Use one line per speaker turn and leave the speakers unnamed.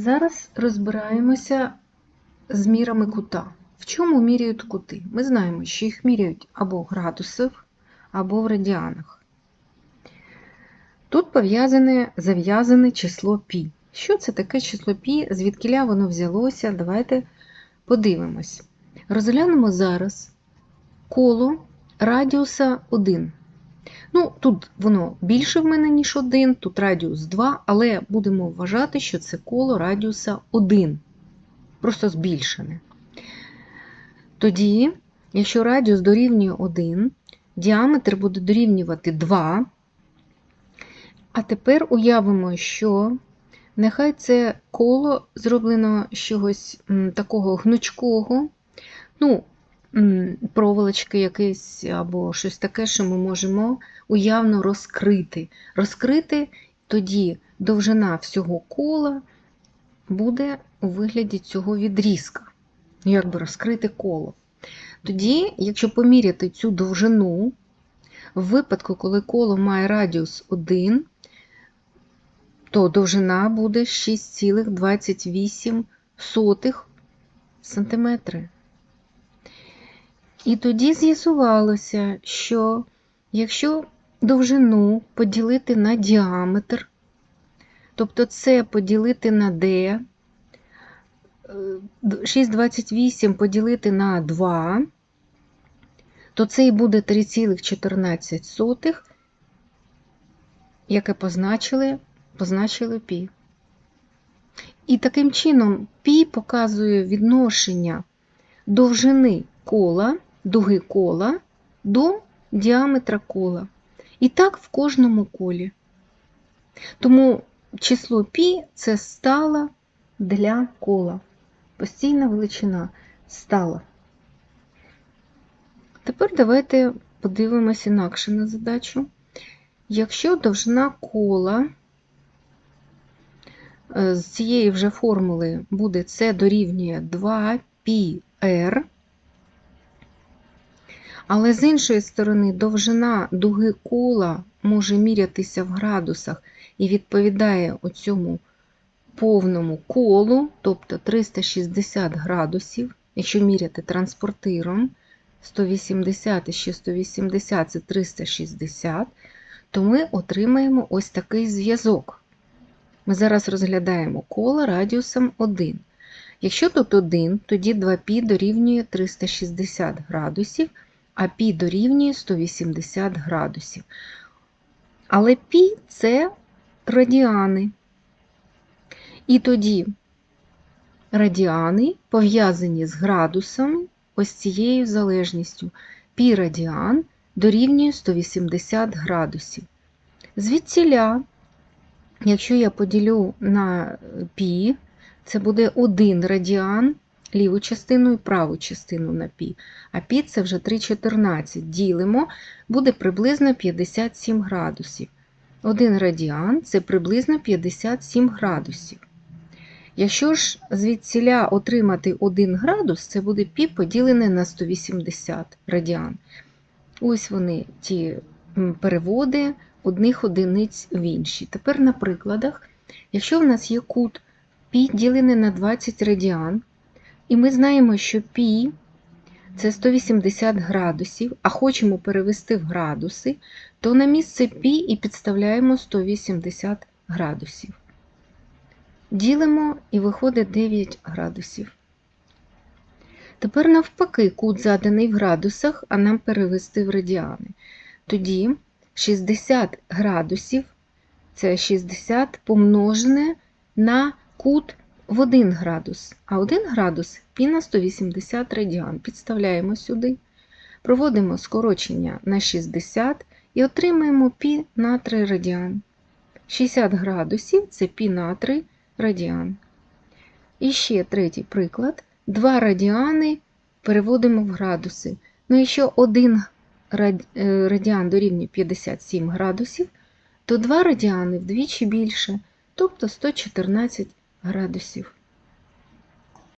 Зараз розбираємося з мірами кута. В чому міряють кути? Ми знаємо, що їх міряють або в градусах, або в радіанах. Тут пов'язане, зав'язане число пі. Що це таке число пі? Звідкиля воно взялося? Давайте подивимось. Розглянемо зараз коло радіуса 1. Ну, тут воно більше в мене, ніж 1, тут радіус 2, але будемо вважати, що це коло радіуса 1, просто збільшене. Тоді, якщо радіус дорівнює 1, діаметр буде дорівнювати 2. А тепер уявимо, що нехай це коло зроблено з чогось такого гнучкого, ну, проволочки якесь або щось таке, що ми можемо уявно розкрити. Розкрити тоді довжина всього кола буде у вигляді цього відрізка. Як би розкрити коло. Тоді, якщо поміряти цю довжину, в випадку, коли коло має радіус 1, то довжина буде 6,28 см. І тоді з'ясувалося, що якщо довжину поділити на діаметр, тобто це поділити на d, 6,28 поділити на 2, то це і буде 3,14, яке позначили, позначили π. І таким чином π показує відношення довжини кола, дуги кола до діаметра кола. І так в кожному колі. Тому число π це стала для кола. Постійна величина стала. Тепер давайте подивимося інакше на задачу. Якщо довжина кола з цієї вже формули буде це дорівнює 2πr, але з іншої сторони, довжина дуги кола може мірятися в градусах і відповідає оцьому повному колу, тобто 360 градусів, якщо міряти транспортиром, 180 і ще 180 це 360, то ми отримаємо ось такий зв'язок. Ми зараз розглядаємо коло радіусом 1. Якщо тут 1, тоді 2π дорівнює 360 градусів, а π дорівнює 180 градусів. Але π це радіани. І тоді радіани пов'язані з градусами ось цією залежністю. Пі радіан дорівнює 180 градусів. Звідсіля, якщо я поділю на пі, це буде 1 радіан, ліву частину і праву частину на пі. А пі це вже 3,14. Ділимо, буде приблизно 57 градусів. 1 радіан це приблизно 57 градусів. Якщо ж звідсіля отримати 1 градус, це буде пі поділене на 180 радіан. Ось вони, ті переводи одних одиниць в інші. Тепер на прикладах, якщо в нас є кут пі ділене на 20 радіан, і ми знаємо, що пі це 180 градусів, а хочемо перевести в градуси, то на місце пі і підставляємо 180 градусів. Ділимо і виходить 9 градусів. Тепер, навпаки, кут заданий в градусах, а нам перевести в радіани. Тоді 60 градусів це 60 помножене на кут в 1 градус. А 1 градус пі на 180 радіан. Підставляємо сюди, проводимо скорочення на 60 і отримаємо пі на 3 радіан. 60 градусів це пі на 3 радіан. І ще третій приклад. 2 радіани переводимо в градуси. Ну, якщо 1 радіан дорівнює 57 градусів, то 2 радіани вдвічі більше, тобто 114 градусів.